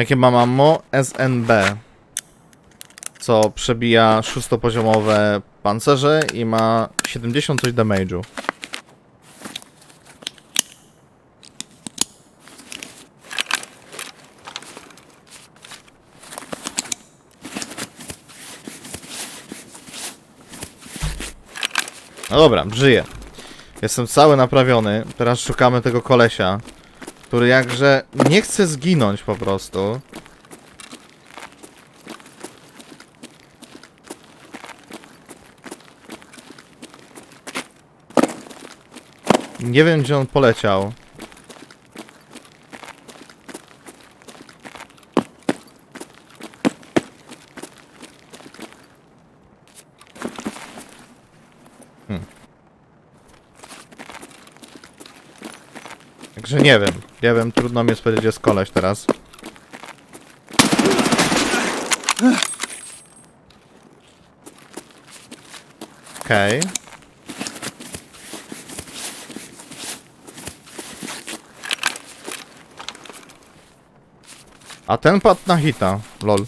Jakie mam ammo? SNB. Co przebija szóstopoziomowe pancerze i ma 70 coś damage'u. No dobra, żyję. Jestem cały naprawiony. Teraz szukamy tego kolesia, który jakże nie chce zginąć po prostu. Nie wiem, gdzie on poleciał. Także nie wiem. Nie wiem, trudno mi jest powiedzieć, jest koleś teraz. Okej. A ten padł na hita, lol.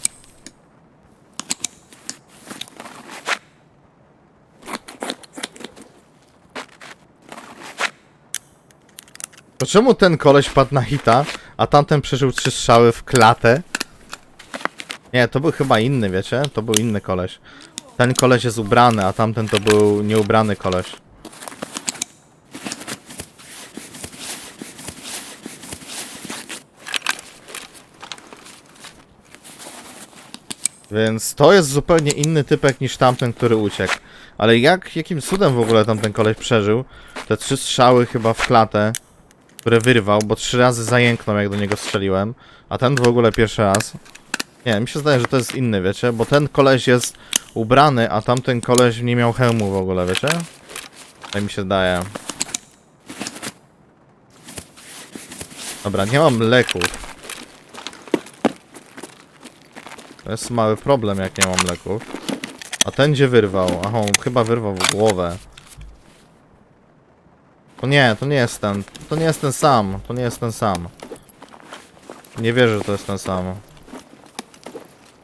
To czemu ten koleś padł na hita, a tamten przeżył trzy strzały w klatę? Nie, to był chyba inny, wiecie? To był inny koleś. Ten koleś jest ubrany, a tamten to był nieubrany koleś. Więc to jest zupełnie inny typek niż tamten, który uciekł. Ale jak, jakim cudem w ogóle tamten koleś przeżył? Te trzy strzały chyba w klatę które wyrwał, bo trzy razy zajęknął jak do niego strzeliłem, a ten w ogóle pierwszy raz. Nie, mi się zdaje, że to jest inny, wiecie, bo ten koleś jest ubrany, a tamten koleś nie miał hełmu w ogóle, wiecie? Tak mi się zdaje. Dobra, nie mam leków. To jest mały problem, jak nie mam leków. A ten gdzie wyrwał? Aha, on chyba wyrwał w głowę. To nie, to nie jest ten. To nie jest ten sam. To nie jest ten sam. Nie wierzę, że to jest ten sam.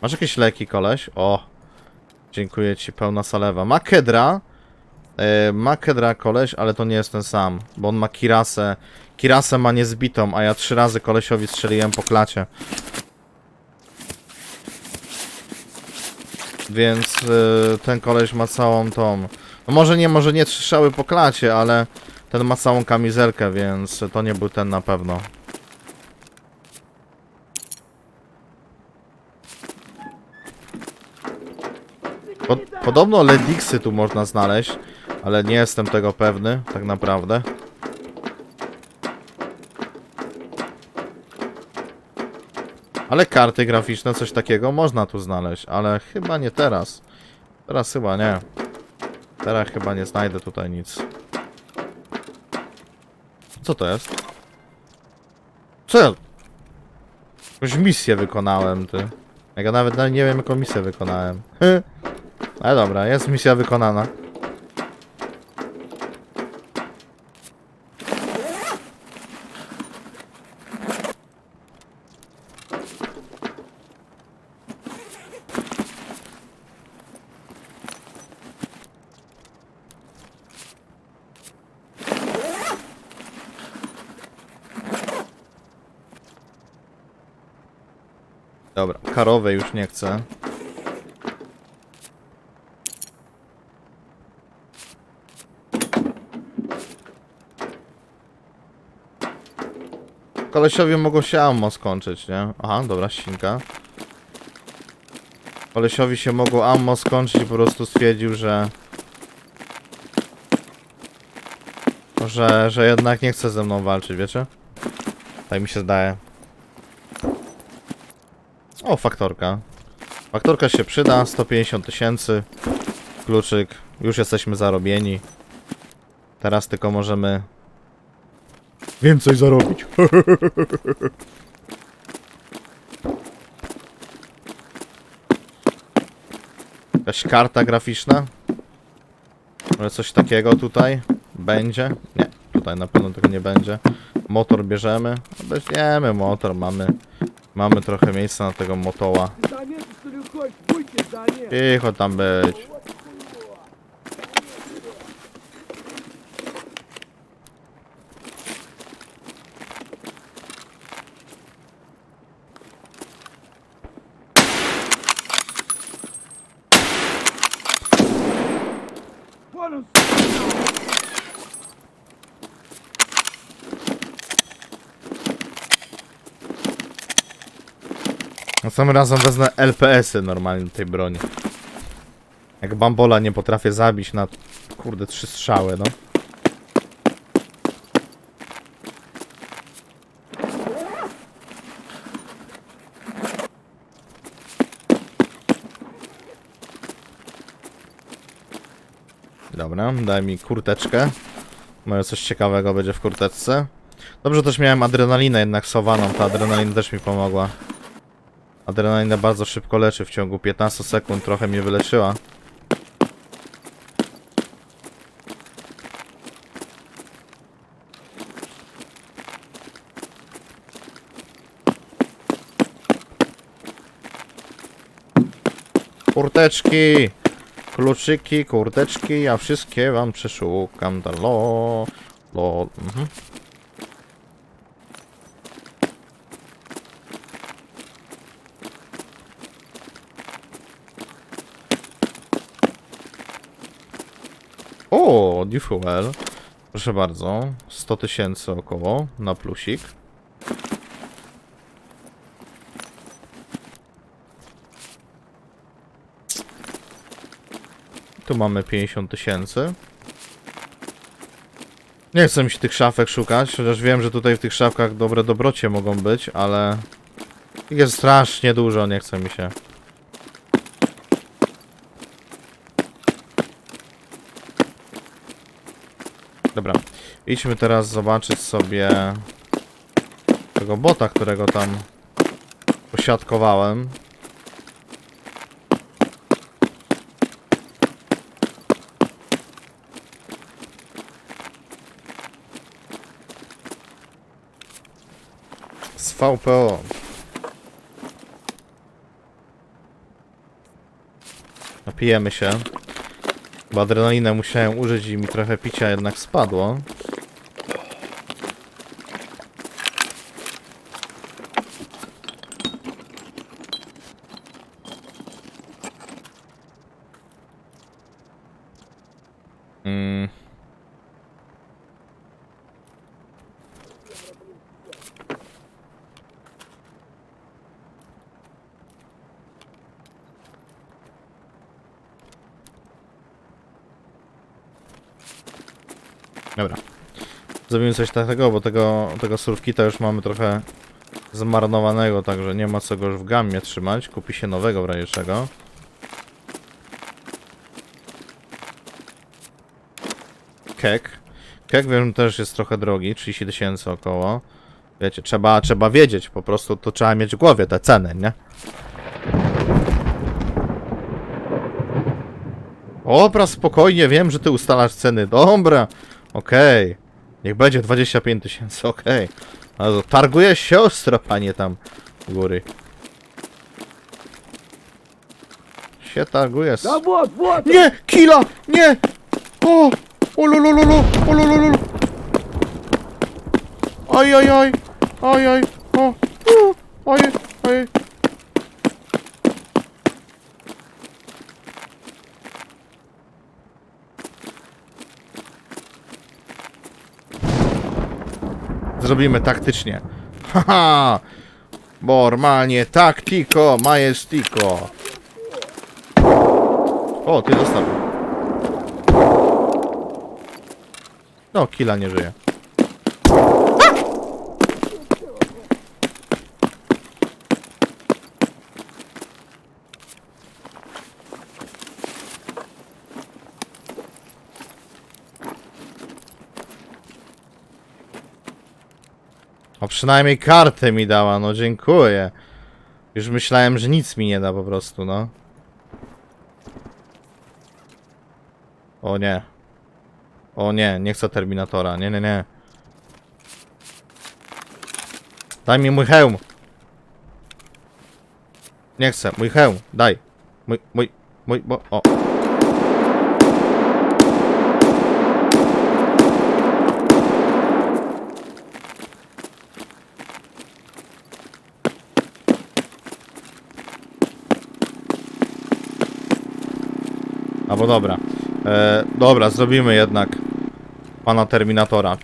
Masz jakieś leki, koleś? O! Dziękuję ci, pełna salewa. Ma kedra. Yy, ma kedra koleś, ale to nie jest ten sam. Bo on ma kirasę. Kirasę ma niezbitą, a ja trzy razy kolesiowi strzeliłem po klacie. Więc yy, ten koleś ma całą tą... No może nie, może nie trzy strzały po klacie, ale... Ten ma całą kamizelkę, więc to nie był ten na pewno. Po, podobno Ledixy tu można znaleźć, ale nie jestem tego pewny, tak naprawdę. Ale karty graficzne, coś takiego można tu znaleźć, ale chyba nie teraz. Teraz chyba nie. Teraz chyba nie znajdę tutaj nic. Co to jest? Co ja... Jakąś misję wykonałem, ty. Ja nawet nie wiem, jaką misję wykonałem. Ale dobra, jest misja wykonana. Dobra, karowe już nie chcę. Kolesiowie mogą się ammo skończyć, nie? Aha, dobra, ścinka. Kolesiowi się mogło ammo skończyć i po prostu stwierdził, że... Że, że jednak nie chce ze mną walczyć, wiecie? Tak mi się zdaje. O, faktorka. Faktorka się przyda, 150 tysięcy. Kluczyk, już jesteśmy zarobieni. Teraz tylko możemy więcej zarobić. Jakaś karta graficzna? Może coś takiego tutaj będzie? Nie, tutaj na pewno tego nie będzie. Motor bierzemy. Weźmiemy motor, mamy Mamy trochę miejsca na tego motoła. I chodź tam być. Następnym razem wezmę LPS-y normalnie do tej broni. Jak bambola nie potrafię zabić na kurde trzy strzały, no. Dobra, daj mi kurteczkę. Może coś ciekawego będzie w kurteczce. Dobrze też miałem adrenalinę jednak sowaną, ta adrenalina też mi pomogła. Adrenalina bardzo szybko leczy, w ciągu 15 sekund trochę mnie wyleczyła. Kurteczki, kluczyki, kurteczki, ja wszystkie wam przeszukam. Da lo, lo, mhm. O, new. Proszę bardzo. 100 tysięcy około na plusik. Tu mamy 50 tysięcy. Nie chcę mi się tych szafek szukać, chociaż wiem, że tutaj w tych szafkach dobre dobrocie mogą być, ale... Ich jest strasznie dużo, nie chce mi się. Dobra, idźmy teraz zobaczyć sobie tego bota, którego tam posiadkowałem. VPO. Napijemy się. Bo adrenalinę musiałem użyć i mi trochę picia jednak spadło. Dobra. Zrobimy coś takiego, bo tego, tego surfkita już mamy trochę zmarnowanego, także nie ma co go już w gammie trzymać. Kupi się nowego w razie czego. Kek. Kek wiem też jest trochę drogi, 30 tysięcy około. Wiecie, trzeba, trzeba wiedzieć, po prostu to trzeba mieć w głowie te ceny, nie? Dobra, spokojnie, wiem, że ty ustalasz ceny. Dobra, Okej. Okay. Niech będzie 25 tysięcy, okej. Okay. Ale targuje się panie tam u góry. Się targuje. No, S... Nie! Kila! Nie! O! O lolololo! Oj, oj, oj! Oj, oj! O! Oj, oj! oj. Zrobimy taktycznie. Haha! Normalnie, taktiko, majestiko. O, ty zostaw. No, killa nie żyje. Przynajmniej kartę mi dała, no dziękuję. Już myślałem, że nic mi nie da po prostu, no. O nie. O nie, nie chcę Terminatora. Nie, nie, nie. Daj mi mój hełm. Nie chcę, mój hełm, daj. Mój, mój, mój, bo, o. Albo dobra. E, dobra, zrobimy jednak pana Terminatora.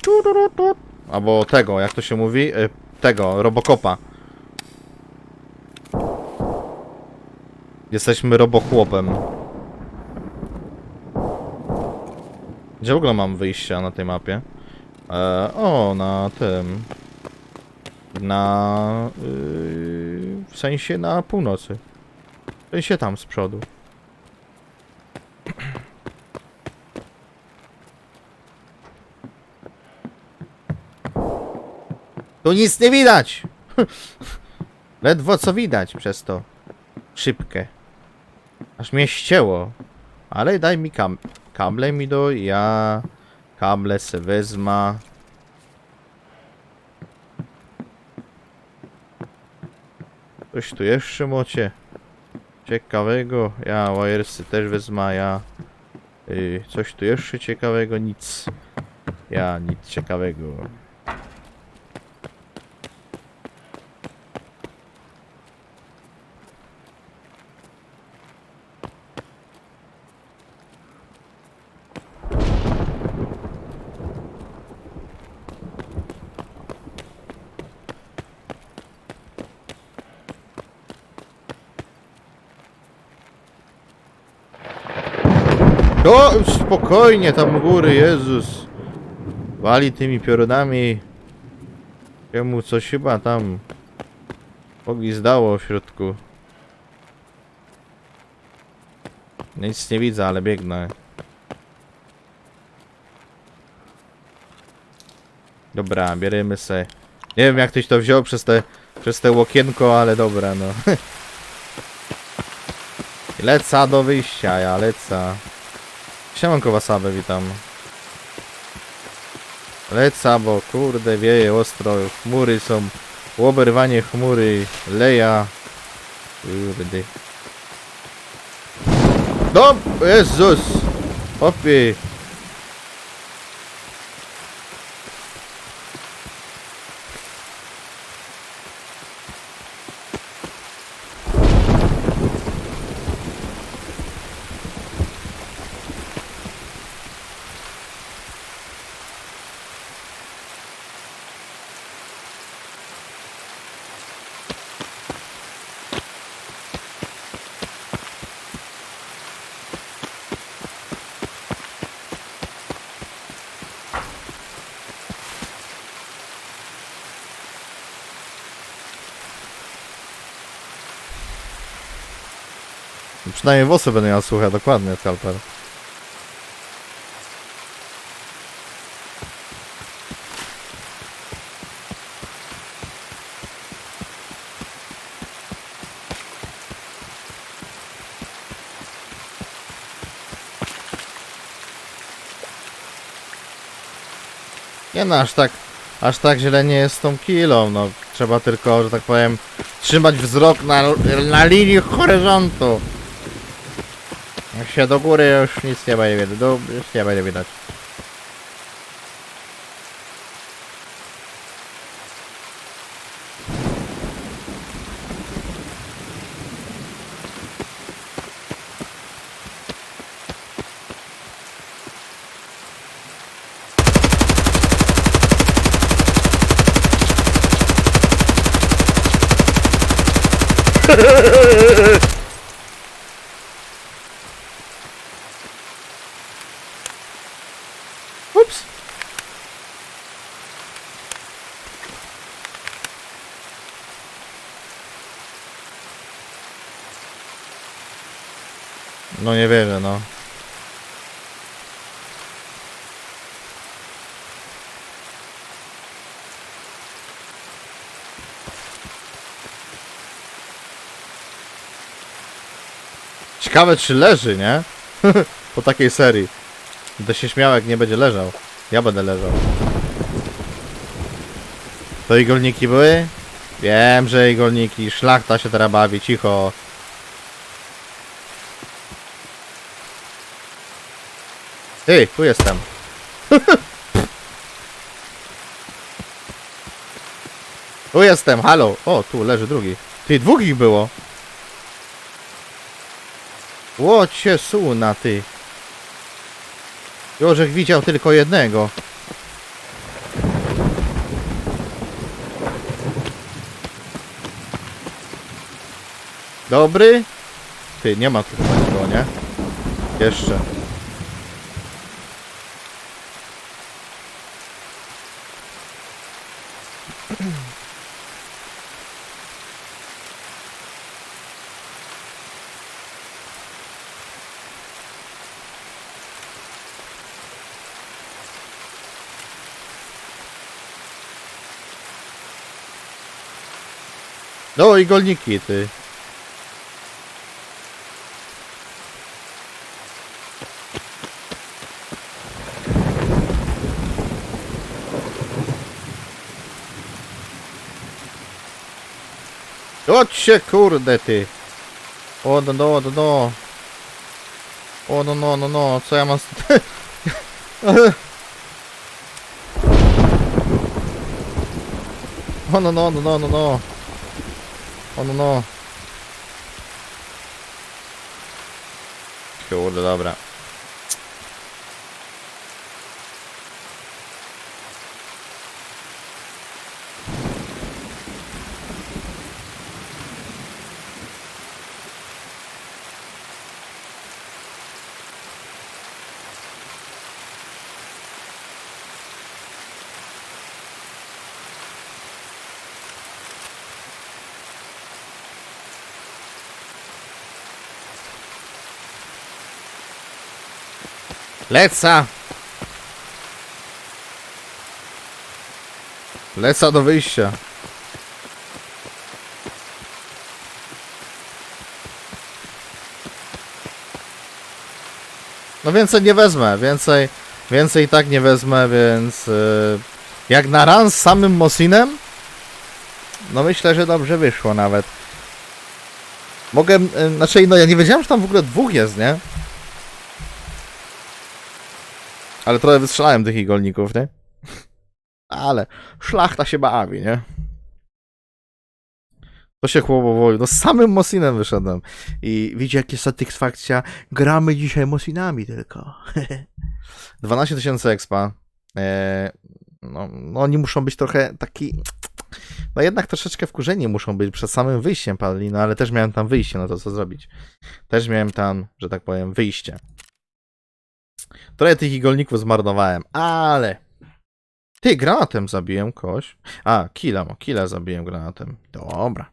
Albo tego, jak to się mówi? E, tego, Robocopa. Jesteśmy robochłopem. Gdzie w ogóle mam wyjścia na tej mapie? E, o, na tym. Na... Yy, w sensie na północy. W sensie tam z przodu. Tu nic nie widać! Ledwo co widać przez to. Szybkę. Aż mnie ścięło. Ale daj mi kam kable mi do ja kable se wezma. Coś tu jeszcze mocie. Ciekawego. Ja wiresy też wezmę, ja. Y, coś tu jeszcze ciekawego? Nic. Ja nic ciekawego. O, spokojnie tam góry, Jezus. Wali tymi piorunami. Jemu coś chyba tam zdało w środku. Nic nie widzę, ale biegnę. Dobra, bierzemy se. Nie wiem jak ktoś to wziął przez te, przez te łokienko, ale dobra no. Leca do wyjścia, ja leca. Siemanko Wasabe, witam. Leca, bo kurde wieje ostro, chmury są, łoberwanie chmury, leja. Kurde. No, Jezus! Opie. Przynajmniej włosy będę miał suche, dokładnie, skalper. Nie no, aż tak, aż tak źle nie jest z tą kilą, no. Trzeba tylko, że tak powiem, trzymać wzrok na, na linii horyzontu. Jak się do góry już nic nie będzie widać, do, już nie będzie widać. No nie wierzę, no. Ciekawe czy leży, nie? po takiej serii. Będę się śmiał jak nie będzie leżał. Ja będę leżał. To igolniki były? Wiem, że igolniki. Szlachta się teraz bawi, cicho. Ty, tu jestem. tu jestem, halo. O, tu leży drugi. Ty, dwóch ich było. Łocie suna, ty. Jorzek widział tylko jednego. Dobry? Ty, nie ma tu chyba nie? Jeszcze. No i golniki, ty. Chodź się, kurde, ty. O, no, no, no, no. O, no, no, no, no, co ja mam. O, no, no, no, no, no, no. O, no, no. Kurde, dobra. Leca! Leca do wyjścia. No więcej nie wezmę, więcej, więcej i tak nie wezmę, więc yy, jak na ran z samym Mosinem, no myślę, że dobrze wyszło nawet. Mogę, yy, znaczy no ja nie wiedziałem, że tam w ogóle dwóch jest, nie? Ale trochę wystrzelałem tych igolników, nie? Ale szlachta się bawi, nie? To się chłopowoju. No z samym Mosinem wyszedłem. I widzicie, jakie satysfakcja. Gramy dzisiaj Mosinami tylko. 12 tysięcy expa. Eee, no, no oni muszą być trochę taki... No jednak troszeczkę wkurzeni muszą być przed samym wyjściem padli, no ale też miałem tam wyjście, no to co zrobić. Też miałem tam, że tak powiem, wyjście. Trochę tych igolników zmarnowałem, ale... Ty, granatem zabiłem kogoś. A, killa, killa zabiłem granatem. Dobra.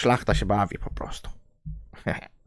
Szlachta się bawi po prostu.